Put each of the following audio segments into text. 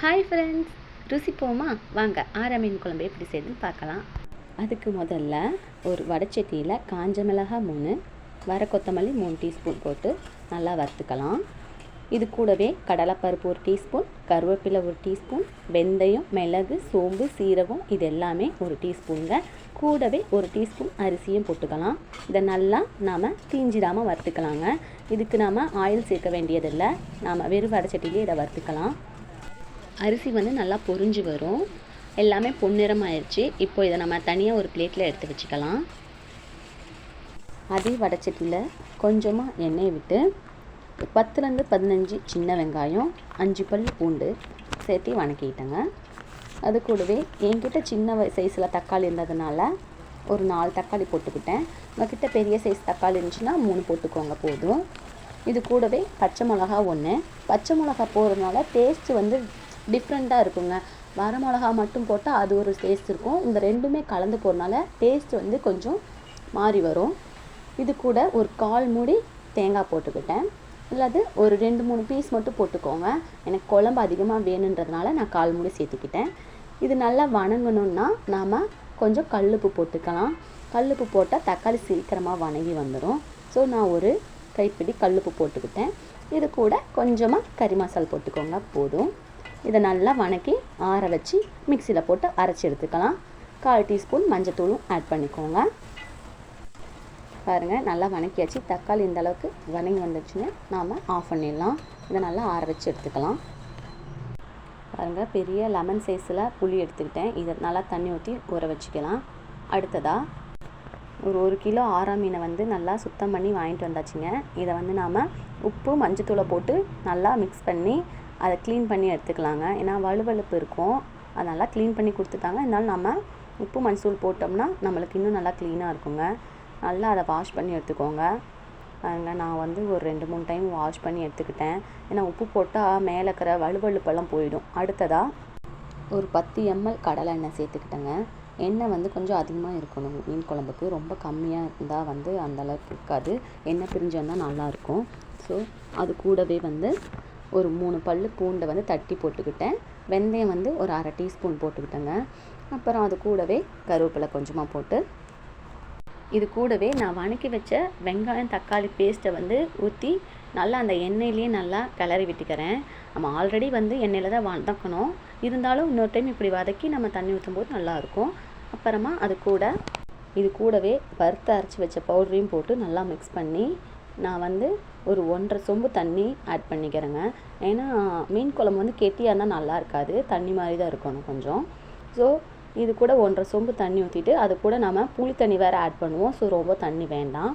Hi friends ருசிப்போமா வாங்க ஆர மீன் குழம்பு எப்படி செய்யுதுன்னு பார்க்கலாம். அதுக்கு முதல்ல ஒரு வடச்சட்டியில் காஞ்ச மிளகாய் மூணு வர கொத்தமல்லி மூணு டீஸ்பூன் போட்டு நல்லா வறுத்துக்கலாம். இது கூடவே கடலைப்பருப்பு ஒரு டீஸ்பூன் கருவேப்பிலை ஒரு டீஸ்பூன் வெந்தயம் மிளகு சோம்பு சீரகம் இது எல்லாமே ஒரு டீஸ்பூனுங்க. கூடவே ஒரு டீஸ்பூன் அரிசியும் போட்டுக்கலாம். இதை நல்லா நாம் தீஞ்சிடாமல் வறுத்துக்கலாங்க. இதுக்கு நாம் ஆயில் சேர்க்க வேண்டியதில்லை. நாம் வெறும் வடச்சட்டிலே இதை வறுத்துக்கலாம். அரிசி வந்து நல்லா பொரிஞ்சு வரும். எல்லாமே பொன்னிறம் ஆயிடுச்சு இப்போ இதை நம்ம தனியாக ஒரு பிளேட்டில் எடுத்து வச்சுக்கலாம். அதே வடச்சட்டியில் கொஞ்சமாக எண்ணெய் விட்டு பத்துலேருந்து பதினஞ்சு சின்ன வெங்காயம் அஞ்சு பல் பூண்டு சேர்த்து வணக்கிட்டேங்க. அது கூடவே என்கிட்ட சின்ன சைஸில் தக்காளி இருந்ததுனால ஒரு நாலு தக்காளி போட்டுக்கிட்டேன். உங்ககிட்ட பெரிய சைஸ் தக்காளி இருந்துச்சுன்னா மூணு போட்டுக்கோங்க போதும். இது கூடவே பச்சை மிளகா ஒன்று பச்சை மிளகா போடுறதுனால டேஸ்ட்டு வந்து டிஃப்ரெண்ட்டாக இருக்குங்க. வர மிளகா மட்டும் போட்டால் அது ஒரு டேஸ்ட் இருக்கும். இந்த ரெண்டுமே கலந்து போகிறனால டேஸ்ட் வந்து கொஞ்சம் மாறி வரும். இது கூட ஒரு கால் மூடி தேங்காய் போட்டுக்கிட்டேன். இல்லாது ஒரு ரெண்டு மூணு பீஸ் மட்டும் போட்டுக்கோங்க. எனக்கு குழம்பு அதிகமாக வேணுன்றதுனால நான் கால் மூடி சேர்த்துக்கிட்டேன். இது நல்லா வணங்கணுன்னா நாம் கொஞ்சம் கல்லுப்பு போட்டுக்கலாம். கல்லுப்பு போட்டால் தக்காளி சீக்கிரமாக வணங்கி வந்துடும் ஸோ நான் ஒரு கைப்பிடி கல்லுப்பு போட்டுக்கிட்டேன். இது கூட கொஞ்சமாக கறி மசால் போட்டுக்கோங்க. போதும். இதை நல்லா வணக்கி ஆற வச்சு மிக்சியில் போட்டு அரைச்சி எடுத்துக்கலாம். கால் டீஸ்பூன் மஞ்சத்தூளும் ஆட் பண்ணிக்கோங்க. பாருங்கள் நல்லா வணக்கியாச்சு. தக்காளி இந்த அளவுக்கு வணங்கி வந்துச்சுன்னு நாம் ஆஃப் பண்ணிடலாம். இதை நல்லா ஆற வச்சு எடுத்துக்கலாம். பாருங்கள் பெரிய லெமன் சைஸில் புளி எடுத்துக்கிட்டேன். இதை நல்லா தண்ணி ஊற்றி ஊற வச்சுக்கலாம். அடுத்ததாக ஒரு ஒரு கிலோ ஆறா மீனை வந்து நல்லா சுத்தம் பண்ணி வாங்கிட்டு வந்தாச்சுங்க. இதை வந்து நாம் உப்பு மஞ்சத்தூளை போட்டு நல்லா மிக்ஸ் பண்ணி அதை க்ளீன் பண்ணி எடுத்துக்கலாங்க. ஏன்னா வலுவலுப்பு இருக்கும். அதை நல்லா க்ளீன் பண்ணி கொடுத்துட்டாங்க. இருந்தாலும் நம்ம உப்பு மஞ்சள் போட்டோம்னா நம்மளுக்கு இன்னும் நல்லா க்ளீனாக இருக்குங்க. நல்லா அதை வாஷ் பண்ணி எடுத்துக்கோங்க. பாருங்க நான் வந்து ஒரு ரெண்டு மூணு டைம் வாஷ் பண்ணி எடுத்துக்கிட்டேன். ஏன்னா உப்பு போட்டால் மேலே இருக்கிற வலுவழுப்பெல்லாம் போயிடும். அடுத்ததாக ஒரு பத்து எம்எல் கடலை எண்ணெய் சேர்த்துக்கிட்டேங்க. எண்ணெய் வந்து கொஞ்சம் அதிகமாக இருக்கணும். மீன் குழம்புக்கு ரொம்ப கம்மியாக இருந்தால் வந்து அந்தளவுக்கு இருக்காது. எண்ணெய் பிரிஞ்சோன்னா நல்லாயிருக்கும் ஸோ அது கூடவே வந்து ஒரு மூணு பல் பூண்டை வந்து தட்டி போட்டுக்கிட்டேன். வெந்தயம் வந்து ஒரு அரை டீஸ்பூன் போட்டுக்கிட்டேங்க. அப்புறம் அது கூடவே கருவேப்பிலை கொஞ்சமாக போட்டு. இது கூடவே நான் வணக்கி வச்ச வெங்காயம் தக்காளி பேஸ்ட்டை வந்து ஊற்றி நல்லா அந்த எண்ணெயிலேயே நல்லா கிளறி விட்டுக்கிறேன். நம்ம ஆல்ரெடி வந்து எண்ணெயில் தான் வதக்கணும். இருந்தாலும் இன்னொரு டைம் இப்படி வதக்கி நம்ம தண்ணி ஊற்றும் போது நல்லாயிருக்கும். அப்புறமா அது கூட இது கூடவே வறுத்து அரைச்சி வச்ச பவுடரையும் போட்டு நல்லா மிக்ஸ் பண்ணி நான் வந்து ஒரு ஒன்றரை சொம்பு தண்ணி ஆட் பண்ணிக்கிறேங்க. ஏன்னா மீன் குழம்பு வந்து கெட்டியாக இருந்தால் நல்லா இருக்காது. தண்ணி மாதிரி தான் இருக்கணும் கொஞ்சம். ஸோ இது கூட ஒன்றரை சொம்பு தண்ணி ஊற்றிட்டு அது கூட நம்ம புளி தண்ணி வேறு ஆட் பண்ணுவோம். ஸோ ரொம்ப தண்ணி வேண்டாம்.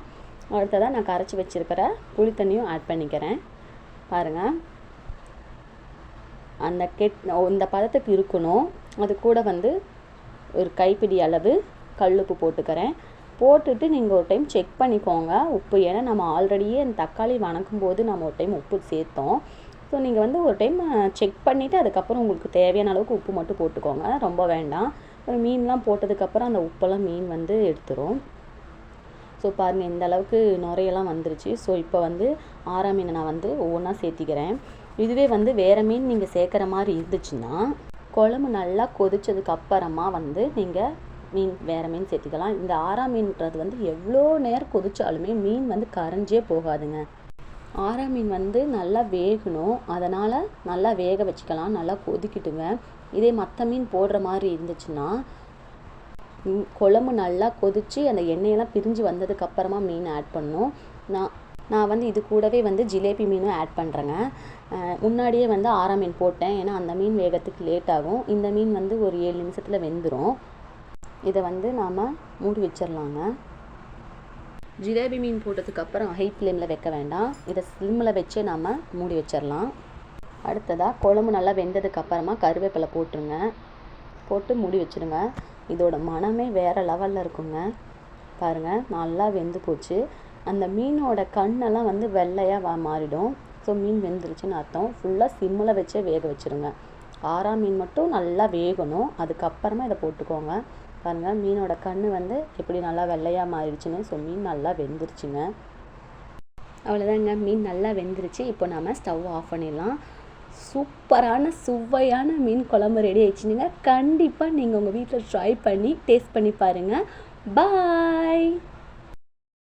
அடுத்ததாக நான் கரைச்சி வச்சுருக்கிற புளி தண்ணியும் ஆட் பண்ணிக்கிறேன். பாருங்கள் அந்த கெட் இந்த பதத்துக்கு இருக்கணும். அது கூட வந்து ஒரு கைப்பிடி அளவு கல்லுப்பு போட்டுக்கிறேன். போட்டுட்டு நீங்கள் ஒரு டைம் செக் பண்ணிக்கோங்க. உப்பு ஏன்னா நம்ம ஆல்ரெடியே அந்த தக்காளி வணக்கும் போது நம்ம ஒரு டைம் உப்பு சேர்த்தோம். ஸோ நீங்கள் வந்து ஒரு டைம் செக் பண்ணிவிட்டு அதுக்கப்புறம் உங்களுக்கு தேவையான அளவுக்கு உப்பு மட்டும் போட்டுக்கோங்க. ரொம்ப வேண்டாம். மீன்லாம் போட்டதுக்கப்புறம் அந்த உப்பெல்லாம் மீன் வந்து எடுத்துரும். ஸோ பாருங்கள் இந்த அளவுக்கு நுரையெல்லாம் வந்துருச்சு. ஸோ இப்போ வந்து ஆறாம் மீனை நான் வந்து ஒவ்வொன்றா சேர்த்திக்கிறேன். இதுவே வந்து வேறு மீன் நீங்கள் சேர்க்குற மாதிரி இருந்துச்சுன்னா குழம்பு நல்லா கொதிச்சதுக்கு அப்புறமா வந்து நீங்கள் மீன் வேறு மீன் சேர்த்திக்கலாம். இந்த ஆரா மீன்ன்றது வந்து எவ்வளோ நேரம் கொதிச்சாலுமே மீன் வந்து கரைஞ்சே போகாதுங்க. ஆரா மீன் வந்து நல்லா வேகணும். அதனால் நல்லா வேக வச்சுக்கலாம். நல்லா கொதிக்கிட்டுங்க. இதே மற்ற மீன் போடுற மாதிரி இருந்துச்சுன்னா குழம்பு நல்லா கொதித்து அந்த எண்ணெயெல்லாம் பிரிஞ்சு வந்ததுக்கப்புறமா மீன் ஆட் பண்ணும். நான் நான் வந்து இது கூடவே வந்து ஜிலேபி மீனும் ஆட் பண்ணுறேங்க முன்னாடியே வந்து ஆரா மீன் போட்டேன். ஏன்னா அந்த மீன் வேகத்துக்கு லேட் ஆகும். இந்த மீன் வந்து ஒரு ஏழு நிமிஷத்தில் வெந்துடும் இதை வந்து நாம் மூடி வச்சிடலாங்க ஜிலேபி மீன் போட்டதுக்கப்புறம் ஹை ஃப்ளேமில் வைக்க வேண்டாம். இதை ஸ்லிம்மில் வச்சே நாம் மூடி வச்சிடலாம் அடுத்ததாக குழம்பு நல்லா வெந்ததுக்கப்புறமா கருவேப்பிலை போட்டுருங்க. போட்டு மூடி வச்சுருங்க. இதோட மனமே வேறு லெவலில் இருக்குங்க. பாருங்கள் நல்லா வெந்து போச்சு. அந்த மீனோட கண்ணெல்லாம் வந்து வெள்ளையாக மாறிடும். ஸோ மீன் வெந்துருச்சுன்னு அர்த்தம். ஃபுல்லாக சிம்மில் வச்சே வேக வச்சுருங்க. ஆறா மீன் மட்டும் நல்லா வேகணும். அதுக்கப்புறமா இதை போட்டுக்கோங்க. பாருங்கள் மீனோட கண் வந்து எப்படி நல்லா வெள்ளையாக மாறிடுச்சுன்னு ஸோ மீன் நல்லா வெந்துருச்சுங்க. அவ்வளோதாங்க மீன் நல்லா வெந்துருச்சு. இப்போ நம்ம ஸ்டவ் ஆஃப் பண்ணிடலாம். சூப்பரான சுவையான மீன் குழம்பு ரெடி ஆயிடுச்சுங்க. கண்டிப்பாக நீங்கள் உங்கள் வீட்டில் ட்ரை பண்ணி டேஸ்ட் பண்ணி பாருங்கள் பாய்